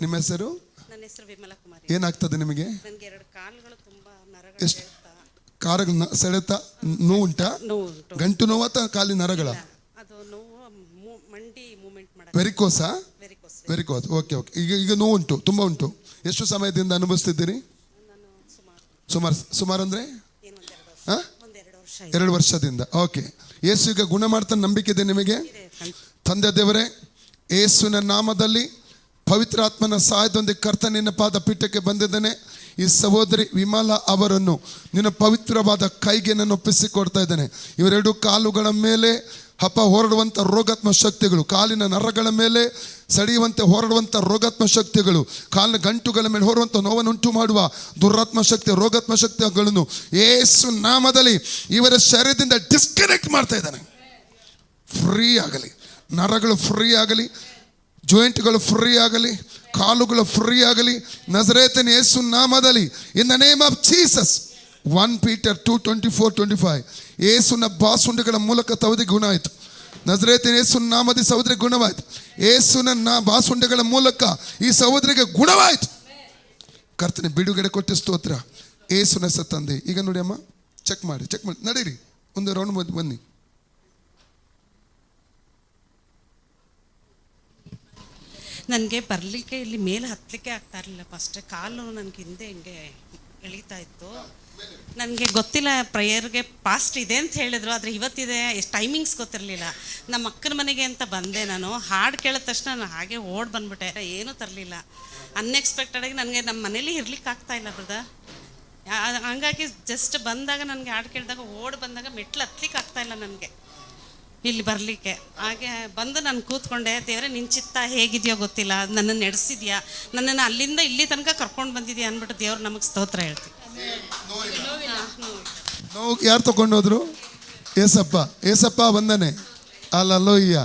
ನಿಮ್ಮ ಹೆಸರು? ನನ್ನ ಹೆಸರು ವಿಮಲ ಕುಮಾರಿ. ಏನಾಗ್ತದೆ ನಿಮಗೆ? ನನಗೆ ಎರಡು ಕಾಲುಗಳು ತುಂಬಾ ನರಗಳು ಎಷ್ಟು? ಕಾರಗಳ ಸೆಳೆತ ನೋವುಂಟಾ ನೋವು ಉಂಟು. ಗಂಟು ನೋವು ಅಥವಾ ಕಾಲಿ ನರಗಳ? ಅದು ನೋವು ಮು- ಮಂಡಿ ಮೂಮೆಂಟ್ ಮಾಡಕ್ಕೆ. ವೆರಿಕೋಸಾ ವೆರಿಕೋಸ್ ವೆರಿಕೋಸ್ ಓಕೆ ಓಕೆ ಈಗ ಈಗ ನೋವು ಉಂಟು ತುಂಬ ಉಂಟು. ಎಷ್ಟು ಸಮಯದಿಂದ ಅನುಭವಿಸ್ತಿದ್ದೀರಿ? ನಾನು ಸುಮಾರು. ಸುಮಾರು ಸುಮಾರು ಅಂದರೆ? ವರ್ಷ. ಹಾಂ? ಒಂದೆರಡು ವರ್ಷ ಎರಡು ವರ್ಷದಿಂದ ಓಕೆ ಏಸು ಈಗ ಗುಣ ಮಾಡ್ತಾನೆ ನಂಬಿಕೆ ಇದೆ ನಿಮಗೆ? ತಂದೆ ದೇವರೇ ಯೇಸುವಿನ ನಾಮದಲ್ಲಿ ಪವಿತ್ರಾತ್ಮನ ಸಹಾಯದೊಂದಿಗೆ ಕರ್ತ ನಿನ್ನ ಪಾದ ಪೀಠಕ್ಕೆ ಬಂದಿದ್ದೇನೆ. ಈ ಸಹೋದರಿ ವಿಮಲ ಅವರನ್ನು ನಿನ್ನ ಪವಿತ್ರವಾದ ಕೈಗೆ ನಾನು ಒಪ್ಪಿಸಿಕೊಡ್ತಾ ಇದ್ದೇನೆ. ಇವರೆರಡು ಕಾಲುಗಳ ಮೇಲೆ ಹಪ ಹೊರಡುವಂಥ ರೋಗಾತ್ಮ ಶಕ್ತಿಗಳು, ಕಾಲಿನ ನರಗಳ ಮೇಲೆ ಸಡಿಯುವಂತೆ ಹೊರಡುವಂಥ ರೋಗಾತ್ಮ ಶಕ್ತಿಗಳು, ಕಾಲಿನ ಗಂಟುಗಳ ಮೇಲೆ ಹೊರುವಂಥ ನೋವನ್ನುಂಟು ಮಾಡುವ ದುರಾತ್ಮ ಶಕ್ತಿ, ರೋಗಾತ್ಮ ಶಕ್ತಿಗಳನ್ನು ಏಸು ನಾಮದಲ್ಲಿ ಇವರ ಶರೀರದಿಂದ ಡಿಸ್ಕನೆಕ್ಟ್ ಮಾಡ್ತಾ ಇದ್ದಾನೆ. ಫ್ರೀ ಆಗಲಿ. ನರಗಳು ಫ್ರೀ ಆಗಲಿ. ಜಾಯಿಂಟ್ಗಳು ಫ್ರೀ ಆಗಲಿ, ಕಾಲುಗಳು ಫ್ರೀ ಆಗಲಿ, ನಜರೇತನ ಯೇಸು ನಾಮದಲ್ಲಿ in the name of Jesus one Peter two twenty four twenty five ಏಸುನ ಬಾಸುಂಡೆಗಳ ಮೂಲಕ ತವದಿ ಗುಣ ಆಯಿತು ನಜರೇತಿನ ಯೇಸು ನಾಮದಿ ಸಹೋದರಿ ಗುಣವಾಯಿತು. ಏಸುನ ನಾ ಬಾಸುಂಡೆಗಳ ಮೂಲಕ ಈ ಸಹೋದರಿಗೆ ಗುಣವಾಯಿತು. ಕರ್ತನೆ, ಬಿಡುಗಡೆ ಕೊಟ್ಟು ಸ್ತೋತ್ರ. ಏಸುನ ತಂದೆ ಈಗ ನೋಡಿ ಅಮ್ಮ ಚೆಕ್ ಮಾಡಿ ಚೆಕ್ ಮಾಡಿ. ನಡೀರಿ. ಒಂದು ರೌಂಡ್ ಬನ್ನಿ. ನನಗೆ ಬರಲಿಕ್ಕೆ ಇಲ್ಲಿ ಮೇಲೆ ಹತ್ತಲಿಕ್ಕೆ ಆಗ್ತಾ ಇರಲಿಲ್ಲ ಫಸ್ಟ್ ಕಾಲು ನನಗೆ ಹಿಂದೆ ಹಿಂಗೆ ಎಳೀತಾ ಇತ್ತು. ನನಗೆ ಗೊತ್ತಿಲ್ಲ ಪ್ರೇಯರ್ಗೆ ಪಾಸ್ಟ್ ಇದೆ ಅಂತ ಹೇಳಿದ್ರು, ಆದರೆ ಇವತ್ತಿದೆ, ಎಷ್ಟು ಟೈಮಿಂಗ್ಸ್ ಗೊತ್ತಿರಲಿಲ್ಲ. ನಮ್ಮ ಅಕ್ಕನ ಮನೆಗೆ ಅಂತ ಬಂದೆ ನಾನು. ಹಾಡು ಕೇಳಿದ ತಕ್ಷಣ ನಾನು ಹಾಗೆ ಓಡ್ ಬಂದ್ಬಿಟ್ಟೆ. ಏನೂ ತರಲಿಲ್ಲ. ಅನ್ಎಕ್ಸ್ಪೆಕ್ಟೆಡಾಗಿ ನನಗೆ ನಮ್ಮ ಮನೇಲಿ ಇರ್ಲಿಕ್ಕೆ ಆಗ್ತಾ ಇಲ್ಲ ಬ್ರದ ಹಂಗಾಗಿ ಜಸ್ಟ್ ಬಂದಾಗ ನನಗೆ ಹಾಡು ಕೇಳಿದಾಗ, ಓಡ್ ಬಂದಾಗ ಮೆಟ್ಲು ಹತ್ಲಿಕ್ಕೆ ಆಗ್ತಾ ಇಲ್ಲ ನನಗೆ. ಇಲ್ಲಿ ಬರಲಿಕ್ಕೆ. ಹಾಗೆ ಬಂದು ನಾನು ಕೂತ್ಕೊಂಡೆ, ದೇವರೇ ನಿನ್ನ ಚಿತ್ತ ಹೇಗಿದೆಯೋ ಗೊತ್ತಿಲ್ಲ, ನನ್ನನ್ನು ನಡೆಸಿದ್ಯಾ? ನನ್ನನ್ನು ಅಲ್ಲಿಂದ ಇಲ್ಲಿ ತನಕ ಕರ್ಕೊಂಡು ಬಂದಿದ್ಯಾ ಅಂದ್ಬಿಟ್ಟು ದೇವ್ರು ನಮಗೆ ಸ್ತೋತ್ರ ಹೇಳ್ತೀವಿ ಯಾರು ತಗೊಂಡೋದ್ರು? ಏಸಪ್ಪ ಏಸಪ್ಪ ಬಂದನೆ ಅಲ್ಲಲ್ಲೋಯ್ಯ